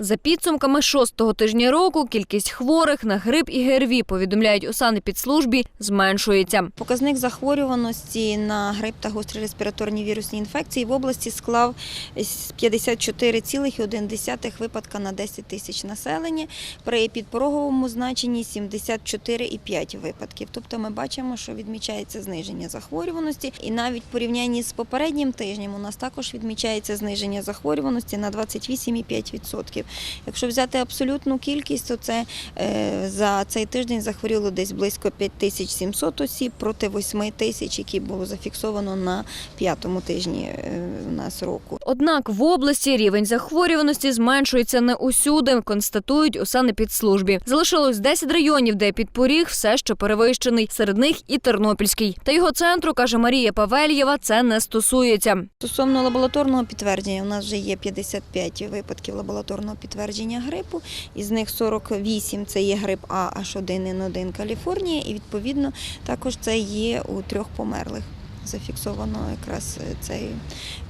За підсумками шостого тижня року кількість хворих на грип і ГРВІ, повідомляють у санепідслужбі, зменшується. Показник захворюваності на грип та гострі респіраторні вірусні інфекції в області склав 54,1 випадка на 10 тисяч населення, при підпороговому значенні 74,5 випадків. Тобто ми бачимо, що відмічається зниження захворюваності, і навіть в порівнянні з попереднім тижнем у нас також відмічається зниження захворюваності на 28,5%. Якщо взяти абсолютну кількість, то це е, за цей тиждень захворіло десь близько 5700 осіб проти 8 тисяч, які було зафіксовано на п'ятому тижні е, у нас року. Однак в області рівень захворюваності зменшується не усюди, констатують у санепідслужбі. Залишилось 10 районів, де підпоріг все ще перевищений. Серед них і Тернопільський. Та його центру, каже Марія Павельєва, це не стосується. Стосовно лабораторного підтвердження, у нас вже є 55 випадків лабораторного підтвердження грипу, із них 48 це є грип А H1N1 Каліфорнія, і відповідно також це є у трьох померлих. Зафіксовано якраз е, цей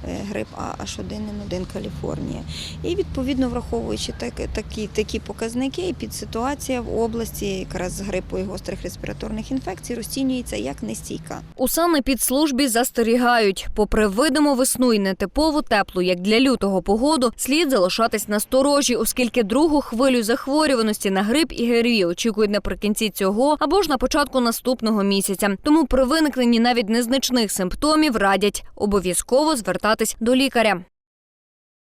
е, грип А H1N1 Каліфорнія. І відповідно враховуючи так, такі, такі показники, і підситуація в області якраз з грипу і гострих респіраторних інфекцій розцінюється як нестійка. У санепідслужбі застерігають, попри видиму весну і нетипову теплу, як для лютого погоду, слід залишатись на сторожі, оскільки другу хвилю захворюваності на грип і ГРВІ очікують наприкінці цього або ж на початку наступного місяця. Тому при виникненні навіть незначних симптомів радять обов'язково звертатись до лікаря.